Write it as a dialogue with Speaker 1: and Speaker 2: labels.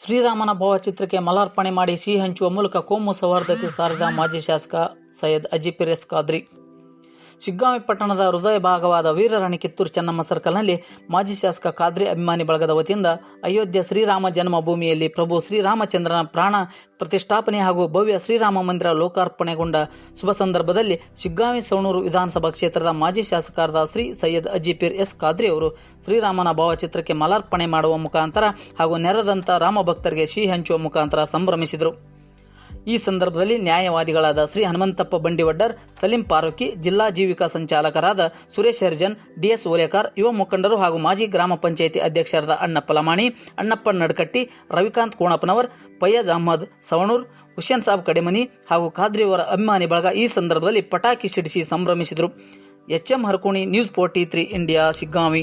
Speaker 1: ಶ್ರೀರಾಮನ ಭಾವಚಿತ್ರಕ್ಕೆ ಮಲಾರ್ಪಣೆ ಮಾಡಿ ಸಿಹಿ ಹಂಚುವ ಮೂಲಕ ಕೋಮು ಸೌಹಾರ್ದತೆ ಸಾರಿದ ಮಾಜಿ ಶಾಸಕ ಸೈಯದ್ ಅಜಿಪಿರ್ ಎಸ್ ಖಾದ್ರಿ. ಶಿಗ್ಗಾಂವಿ ಪಟ್ಟಣದ ಹೃದಯ ಭಾಗವಾದ ವೀರರಾಣಿ ಕಿತ್ತೂರು ಚೆನ್ನಮ್ಮ ಸರ್ಕಲ್ನಲ್ಲಿ ಮಾಜಿ ಶಾಸಕ ಖಾದ್ರಿ ಅಭಿಮಾನಿ ಬಳಗದ ವತಿಯಿಂದ ಅಯೋಧ್ಯೆ ಶ್ರೀರಾಮ ಜನ್ಮಭೂಮಿಯಲ್ಲಿ ಪ್ರಭು ಶ್ರೀರಾಮಚಂದ್ರನ ಪ್ರಾಣ ಪ್ರತಿಷ್ಠಾಪನೆ ಹಾಗೂ ಭವ್ಯ ಶ್ರೀರಾಮ ಮಂದಿರ ಲೋಕಾರ್ಪಣೆಗೊಂಡ ಶುಭ ಸಂದರ್ಭದಲ್ಲಿ ಶಿಗ್ಗಾಂವಿ ಸವಣೂರು ವಿಧಾನಸಭಾ ಕ್ಷೇತ್ರದ ಮಾಜಿ ಶಾಸಕರಾದ ಶ್ರೀ ಸೈಯದ್ ಅಜಿಪೀರ್ ಎಸ್ ಖಾದ್ರಿ ಅವರು ಶ್ರೀರಾಮನ ಭಾವಚಿತ್ರಕ್ಕೆ ಮಲಾರ್ಪಣೆ ಮಾಡುವ ಮುಖಾಂತರ ಹಾಗೂ ನೆರೆದಂತ ರಾಮ ಭಕ್ತರಿಗೆ ಸಿಹಿ ಹಂಚುವ ಮುಖಾಂತರ ಸಂಭ್ರಮಿಸಿದರು. ಈ ಸಂದರ್ಭದಲ್ಲಿ ನ್ಯಾಯವಾದಿಗಳಾದ ಶ್ರೀ ಹನುಮಂತಪ್ಪ ಬಂಡಿವಡ್ಡರ್, ಸಲೀಂ ಪಾರೋಕಿ ಜಿಲ್ಲಾ ಜೀವಿಕಾ ಸಂಚಾಲಕರಾದ ಸುರೇಶ್ ಹರ್ಜನ್, ಡಿಎಸ್ ಓಲೇಕರ್, ಯುವ ಮುಖಂಡರು ಹಾಗೂ ಮಾಜಿ ಗ್ರಾಮ ಪಂಚಾಯಿತಿ ಅಧ್ಯಕ್ಷರಾದ ಅಣ್ಣಪ್ಪ ಲಮಾಣಿ, ಅಣ್ಣಪ್ಪ ನಡ್ಕಟ್ಟಿ, ರವಿಕಾಂತ್ ಕೋಣಪ್ಪನವರ್ ಫಯ್ಯಾಜ್ ಅಹಮದ್ ಸವಣೂರ್, ಹುಸೇನ್ ಸಾಬ್ ಕಡೆಮನಿ ಹಾಗೂ ಖಾದ್ರಿಯವರ ಅಭಿಮಾನಿ ಬಳಗ ಈ ಸಂದರ್ಭದಲ್ಲಿ ಪಟಾಕಿ ಸಿಡಿಸಿ ಸಂಭ್ರಮಿಸಿದರು. H M Harakoni news forty three India, Shiggaon.